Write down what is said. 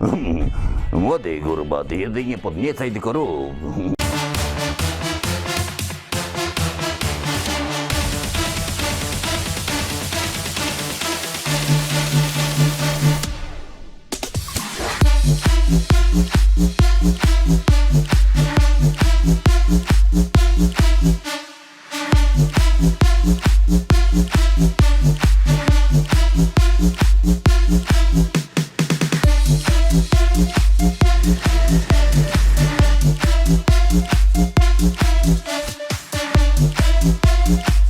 Młody gurbaty, jedynie podniecaj tylko rób. Thank Thank you.